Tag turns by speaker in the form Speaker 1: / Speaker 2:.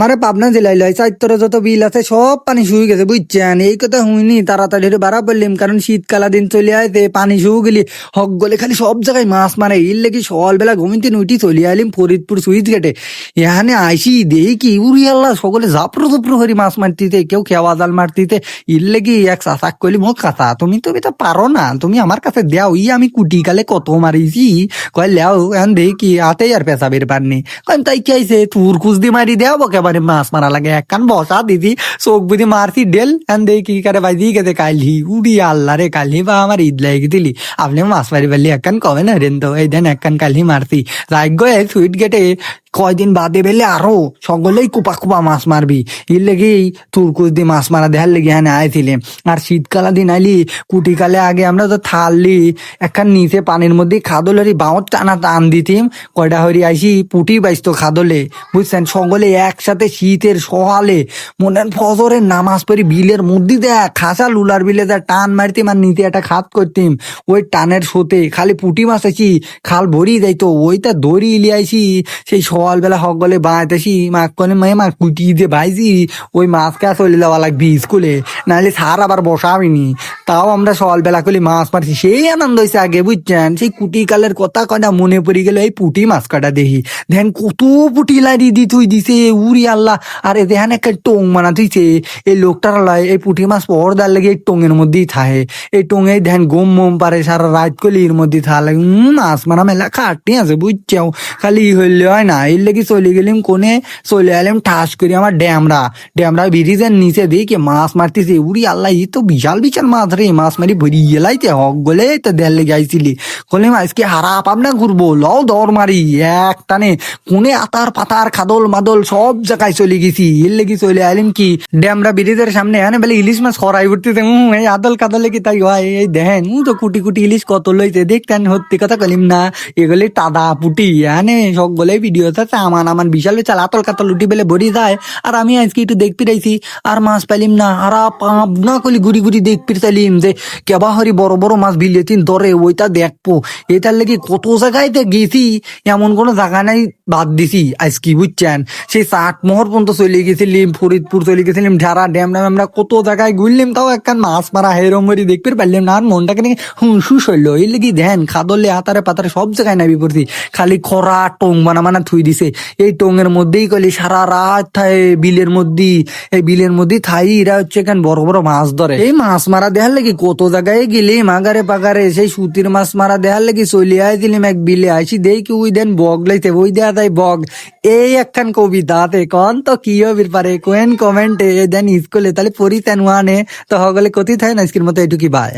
Speaker 1: মারে পাবনা জেলায় লয় চাইতরে যত বিল আছে সব পানি শুয়ে গেছে, বুঝছেন? এই কথা হুইনি তাড়াতাড়ি বাড়া পড়লিম, কারণ শীতকালা দিন চলে আইতে পানি শুয়ে গেলি। হক গলে খালি সব জায়গায় মাছ মারে ইল লেগে সকালবেলা ঘুমিতে নুইটি চলে আইলিম ফরিদপুর সুইচ গেটে। এখানে আইসি দেই কি উড়ি আল্লাহ, সকলে জাপরো জাপরো হরি মাছ মারতিতে কেউ খেওয়া জাল মারতিতে ইল লেগে এক চাচাক কইলি মোক কাঁচা তুমি তো তো পারো না, তুমি আমার কাছে দেও ই আমি কুটি কালে কত মারিছি? কয়, লেও, এখন দেই কি হাতেই আর পেশা বের পারনি তাই কি আইছে? তুর কুচ দি মারি দেও একেবারে মাছ মারা লাগে। একখান বসা দিদি, চোখ বুঝি মারছি ডেল এন দেই কি করে বাইদি গেছে কালি উড়ি আল্লাহ রে কালি বা আমার ঈদ লাগে দিলি। আপনি মাছ মারি পারলি একখান কবে না রেন এই দেন একখান কালি মারছি। মারছি রাজ্য সুইট গেটে কয়দিন বাদে বেলে আরও সকলেই কুপা কুপা মাছ মারবি। এর লেগেই তুরকুচ দিয়ে মাছ মারা দেখার লেগে হ্যাঁ আইছিলে। আর শীতকালা দিন আইলি, কুটিকালে আগে আমরা তো থাললি একখান নিচে পানির মধ্যে খাদলের বাঁধ টানা টান দিতিম। কয়টা হরি আইসি পুটি বাইসতো খাদলে। বুঝছেন? সকলে একসাথে শীতের সহালে মনে ফজরের নামাজ পড়ি বিলের মধ্যে দেখ খাসা লুলার বিলে দেখ টান মারতিম আর নিতে একটা খাত করতিম। ওই টানের সোতে খালি পুটি মাছ আছি খাল ভরি যাইতো, ওইটা দড়ি ইলিয়াইছি, সেই সকালবেলা সকলে বাঁচাসি মাক মেয়ে মাক কুটি দিয়ে ভাইছি ওই মাছকে চলে যাওয়া লাগবি স্কুলে? নাহলে সার আবার বসাবিনি। তাও আমরা সকালবেলা করলে মাছ মারছি। সেই আনন্দ হয়েছে আগে, বুঝছেন? সেই কুটি কালের কথা কয়টা মনে পড়ে গেল এই পুটি মাছ কাটা দেখি। দেখেন কত পুটি লাড়ি দি তুই দিছে, উরি আল্লাহ। আর এ দেখেন একটা টোং মানা তুইছে এই লোকটার লয় এই পুটি মাছ পর্দার লেগে এই টোঙের মধ্যেই থাকে এই টোঙে ধ্যান গম মম পারে, সারা রাত করলে এর মধ্যে থা লাগে মাছ মারা মেলা খাটি আছে, বুঝছাও? খালি ই হইলে হয় না, এর লেগে চলে গেলাম কোনে চলে এলাম ঠাস করি আমার ড্যামরা। ড্যামরা ব্রিজের নিচে দেখে মাছ মারতেছে উড়ি আল্লাহ, ই তো বিশাল বিশাল মাছ রে মাছ মারি ভরি গেলাইতে হক গলে তো দেড় লেগে আইছিলি কলে আজকে হারা পাবনা ঘুরবো? লও দর মারি। এক টানে কোনে আতার পাতার খাদল মাদল সব জায়গায় চলে গেছি। এর লেগে চলে আইলাম কি? ড্যামরা ব্রিজের সামনে, এখানে বলে ইলিশ মাছ খরাই উঠতেছে। হুম এই আদল কাদলে কি তাই হয়? এই দেখেন তো কুটি কুটি ইলিশ কত লইছে? দেখতেন, সত্যি কথা কলিম না। এগুলি টাদা পুটি। এখানে সব বলে ভিডিও আছে, আমান আমান বিশাল বিশাল আতল কাতল উঠি বেলে ভরি যায়। আর আমি আজকে একটু দেখতে রাইছি আর মাছ পাইলিম না। আর পাবনা কলি ঘুরি ঘুরি দেখতে চাইলিম যে কেবা হরি বড় বড় মাছ বিলেতিন ধরে ওইটা দেখব। এটার লেগে কত জায়গায় তো গেছি, এমন কোনো জায়গা নাই বাদ দিছি, আজ কি বুঝছেন? সেই মোহর পর্যন্ত চলে গেছিলিম, ফরিদপুর চলে গেছিলাম, ঢারা ড্যাম ড্যাম আমরা কত জায়গায় ঘুরলাম, তাও একখান মাছ মারা হেরম করে দেখতে পারলাম না, আর মনটাকে নাকি হুম হইল এই লেগে ধ্যান, খাদলে হাতারে পাতারে সব জায়গায় নাবি পড়ছি। খালি খরা, টং বানা বানা থুই দিছে। এই টঙের মধ্যেই কলি সারা রাত থাই, বিলের মধ্যে এই বিলের মধ্যে থাই, এরা হচ্ছে এখান বড় বড় মাছ ধরে। এই মাছ মারা দেখার লাগি কত জায়গায় গেলি মাগারে পাগারে সেই সুতির মাছ মারা দেহার লাগি চলে দিলিম এক বিলে। আইসি দেই কি ওই দেন বগ লাইতে ওই দেয়া তাই বগ। এই একখান কবিতা তে কন তো কি হবির পারে? কোয়েন কমেন্টে দেন স্কুলে, তাহলে পড়ি তেন ওয়ানে। তো হগলে কতি থাকে না, আজকের মতো এটুকি বাই।